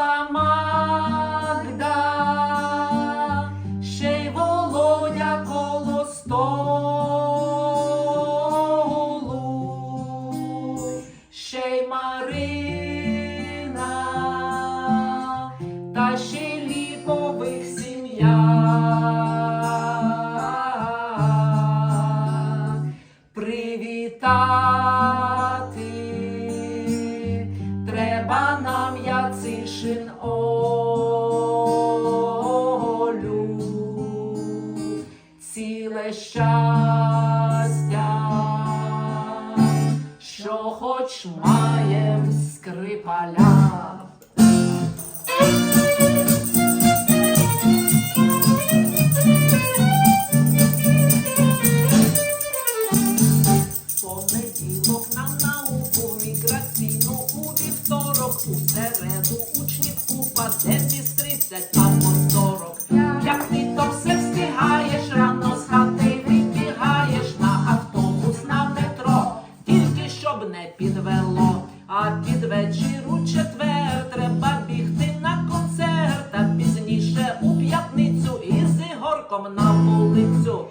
Біла Магда, ще й Володя коло столу, ще й Марина, та ще й ліпових сім'я. Привітати Яцишин Олю, ціле щастя, що хоч маєм скрипаля. Понеділок на у середу учнів купа, де зі тридцять або сорок. Як ти то все встигаєш, рано з хати вибігаєш на автобус, на метро, тільки щоб не підвело, а під вечір у четвер треба бігти на концерт, а пізніше у п'ятницю із ігорком на вулицю.